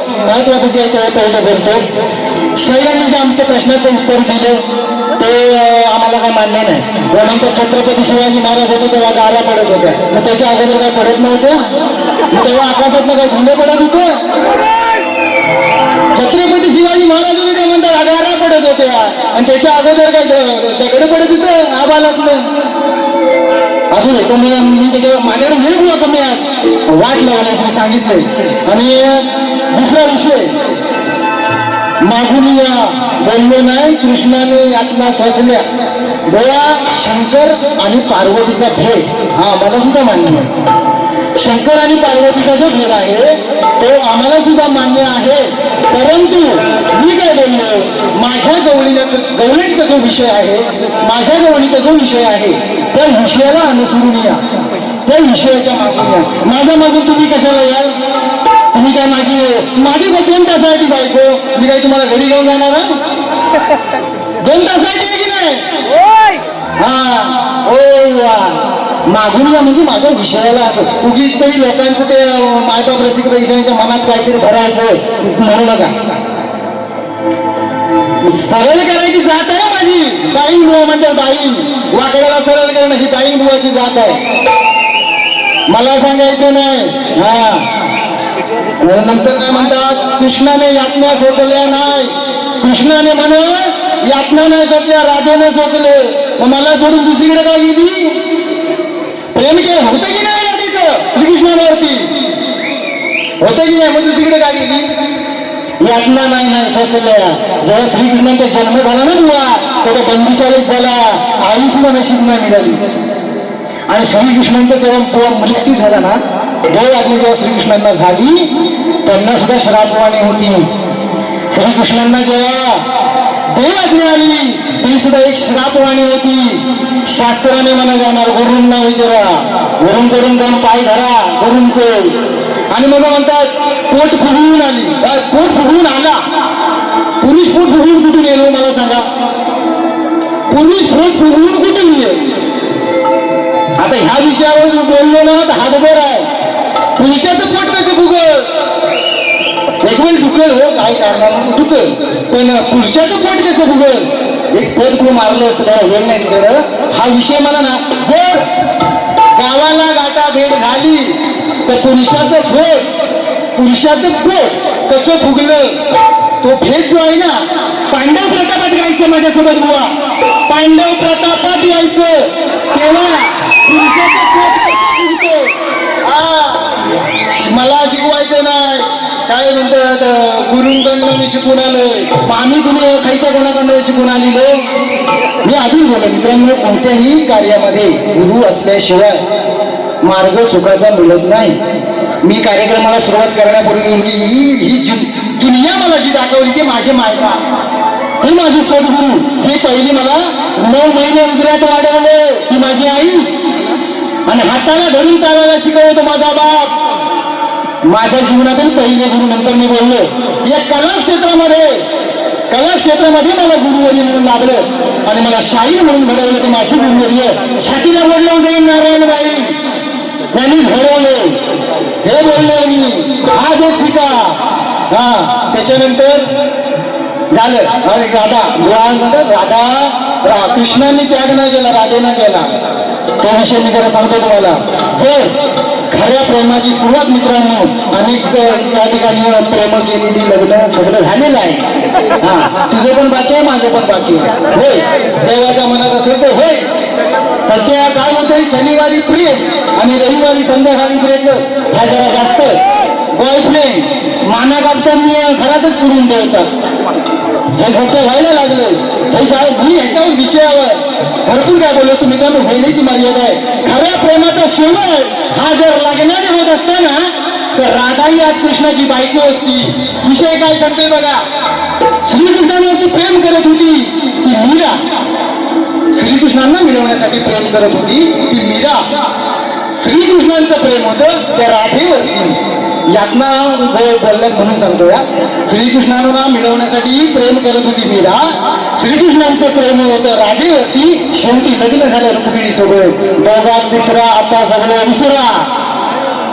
महत्वाचं जे आहे ते पहिलं बोलतो. शैलांनी जे आमच्या प्रश्नाचं उत्तर दिलं ते आम्हाला काय मान्य नाही. त्यानंतर छत्रपती शिवाजी महाराज होते तेव्हा गारा पडत होत्या. मग त्याच्या अगोदर काय पडत नव्हत्या? मग तेव्हा आकाशात काय धुंदे पडत होते? छत्रपती शिवाजी महाराज होते ते म्हणतात गारा पडत होत्या. आणि त्याच्या अगोदर काय द- दगड पडत होते आबालातलं असू दे तुम्ही मी त्याच्या माझ्याकडे वेळ बुवा कमी आज. वाट लावण्यास मी सांगितलंय. आणि दुसरा विषय. मागून या बोललो नाही कृष्णाने यातना फसल्या. बोया शंकर आणि पार्वतीचा भेद. हा आम्हाला सुद्धा मान्य आहे. शंकर आणि पार्वतीचा जो भेद आहे तो आम्हाला सुद्धा मान्य आहे. परंतु मी काय बोललो? माझ्या गवळीण्याचा गवळणीचा जो विषय आहे माझ्या गवळणीचा जो विषय आहे त्या विषयाला अनुसरून या. त्या विषयाच्या मागून या. माझ्या मागून तुम्ही कशाला याल? तुम्ही काय माझी माझी दोन तासासाठी बायको. मी काय तुम्हाला घरी घेऊन जाणार? दोन तासासाठी आहे की नाही? हा. ओ वा. मागून या म्हणजे माझ्या विषयाला असं. उगीच तरी लोकांचं ते मायबाप रसिक पैशांच्या मनात काहीतरी भरायचं म्हणू नका. सरळ करायची जात आहे माझी. बाईन बुवा म्हणतात बाईन वाकड्याला सरळ करणं ही बाईन बुवाची जात आहे. मला सांगायचं नाही. हा. नंतर काय म्हणतात? कृष्णाने यातना सोचल्या नाही. कृष्णाने म्हण यातना नाही सोचल्या राधेने सोचले मग मला सोडून दुसरीकडे काय गेली? प्रेम के होतं की नाही राधेचं? श्रीकृष्णावरती. होतं की नाही? मग दुसरीकडे काय गेली? यातना नाही नाही सोचल्या जेव्हा श्रीकृष्णांचा जन्म झाला ना बुवा तेव्हा बंदिशाळेत झाला. आई सुद्धा नशीब नाही मिळाली आणि श्रीकृष्णांचा जेव्हा मृत्यू झाला ना देव आधी जेव्हा श्रीकृष्णांना झाली त्यांना सुद्धा श्रापवाणी होती. श्रीकृष्णांना जेव्हा देव आज्ञा आली ती सुद्धा एक श्रापवाणी होती. शास्त्राने म्हणा जाणार गुरूंना विचारा. करून जाऊन पाय धरा गुरूंचे आणि मग म्हणतात पोट फुगवून आली. पोट फुगवून आला. पुरुष पोट फुगवून कुठून येलो हो मला सांगा? पुरुष पोट फुगवून कुठून येईल? आता ह्या विषयावर बोललो ना तर हातभर आहे. पुरुषाचं पोट कसं फुगल एक वेळ दुखल हो काय कारणानं दुखल. पण पुरुषाचं पोट कसं फुगल एक पद खूप मारलं असतं त्याला वेळ नाही तिकडं. हा विषय मला ना जर गावाला गाठा भेट झाली तर पुरुषाचं पोट पुरुषाचं पोट कसं फुगलं तो भेद जो आहे ना पांडव प्रतापात गायचं माझ्यासोबत बुवा. पांडव प्रतापात यायचं. तेव्हा पुरुषाचं पोट कसं फुगतं हा मला शिकवायचं नाही. काय म्हणतात गुरुंकडनं मी शिकून आलोय. पाणी तुम्ही खायच्या कोणाकडनं शिकून आलेलो? मी आधीच बोललो मित्रांनो कोणत्याही कार्यामध्ये गुरु असल्याशिवाय मार्ग सुखाचा मिळत नाही. मी कार्यक्रमाला सुरुवात करण्यापूर्वी की ही ही जी दुनिया मला जी दाखवली ती माझे मायका. हे माझे सद्गुरू जे पहिली मला नऊ महिने उजऱ्यात वाढवले ती माझी आई. आणि हाताला धरून चालायला शिकवतो माझा बाप. माझ्या जीवनातील पहिले गुरु नंतर मी बोललो या कला क्षेत्रामध्ये कला क्षेत्रामध्ये मला गुरुवर्य म्हणून लागलं आणि मला शाहीर म्हणून घडवलं ते माझी गुरुवर्य छातीला बोललो जाईल नारायणबाई. यांनी घडवले. हे बोललो मी हा देख शिका हा त्याच्यानंतर झालं. अरे राधा राधा रा- कृष्णाने त्याग नाही केला राधेनं केला. तो विषय मी जरा सांगतो तुम्हाला. जर खऱ्या प्रेमाची सुरुवात मित्रांनो अनेक त्या ठिकाणी प्रेम केलेली लग्न सगळं झालेलं आहे. हा तुझं पण बाकी आहे माझं पण बाकी आहे. होय देवाच्या मनात असेल तर होय. सध्या काय होतंय शनिवारी प्रेम आणि रविवारी संध्याकाळी प्रेम हा जरा जास्त. बॉयफ्रेंड माना कापताना घरातच पुरून ठेवतात हे सध्या व्हायला लागलं. हे मी ह्याच्यावर विषयावर भरपूर काय बोललो तुम्ही मित्रांनो व्हायलाची मर्यादा आहे. खऱ्या प्रेमाचा शेवट हा जर लग्नाने होत असताना तर राधाही आज कृष्णाची बायको असती. विषय काय करते बघा. श्रीकृष्णावरती प्रेम करत होती ती मीरा. श्रीकृष्णांना मिळवण्यासाठी प्रेम करत होती ती मीरा. श्रीकृष्णांचं प्रेम होतं त्या राधेवरती. यातना जवळ बोलल्यात म्हणून सांगतो या श्रीकृष्णांना मिळवण्यासाठी प्रेम करत होती मीरा. श्रीकृष्णांचं प्रेम होतं. राधेवरती शेवटी लग्न झालं रुक्मिणी सोबत दोघात तिसरा आता सगळं विसरा.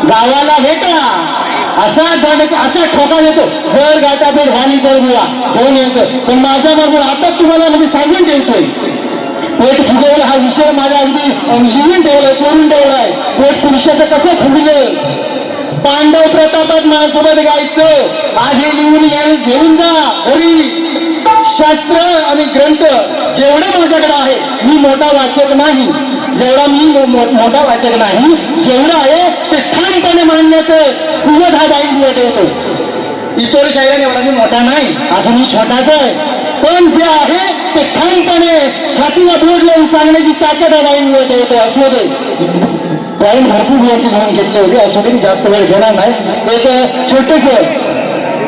गावाला भेटा. असा धडक असा ठोका देतो. जर गाठापेट झाली तर मुला दोन यायचं. पण माझ्या बरोबर आता तुम्हाला म्हणजे सांगून ठेवतोय. पेट फुगवलं हा विषय माझ्या अगदी लिहून ठेवलाय कोरून ठेवलाय. पेट पुरुषाचं कसं फुगलं? पांडव प्रतापात माझ्यासोबत गायचं. आज हे लिहून घेऊन जा घरी. शास्त्र आणि ग्रंथ जेवढे माझ्याकडे आहे मी मोठा वाचक नाही. जेवढा मी मोठा वाचक नाही जेवढं आहे ते ठामपणे मांडण्याचं कुवत हा बाईक बुवा ठेवतो इतर शायराने एवढा मी मोठा नाही आता मी छोटाच आहे. पण जे आहे ते ठामपणे छातीला बोट लावून सांगण्याची ताकद हा बाईक बुवा ठेवतो असू दे. बाईन भरपूर गुणांचे घेऊन घेतले होते असू दे मी जास्त वेळ घेणार नाही. एक छोटेस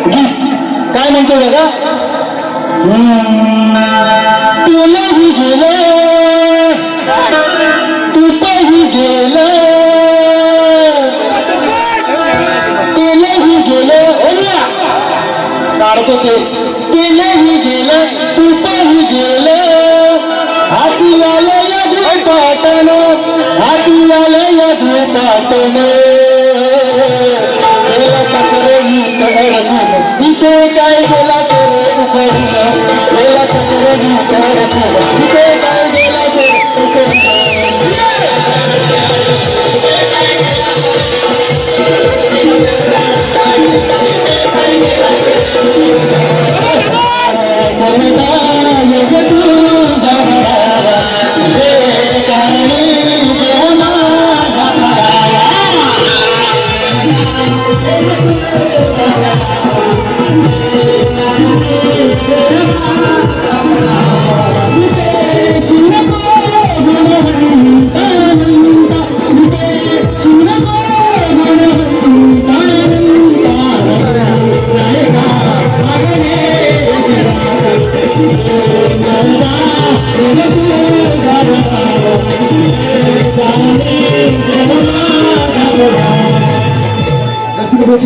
गीत. काय म्हणतो बघा? तेलही गेलं. तुपही गेलं. तेलही गेलं. काढतो ते. तेलही गेलं. तुपही गेलं. हाती आलं या धुपाटन हाती आलं या धुपाटन Oh, my God.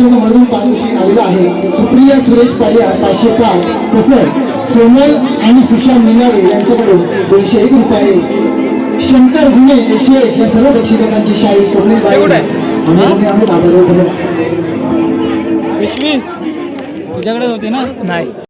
म्हणून पारितोषिक आलेलं आहे. सुप्रिया सुरेश पाडिया पाचशे पाच. तसंच सोनल आणि सुशांत मिनारे यांच्याकडून दोनशे एक रुपये. शंकर गुणे एकशे एक. या सर्व प्रेक्षकांची शाही एवढं आहे? आम्ही तुझ्याकडे होती ना? नाही.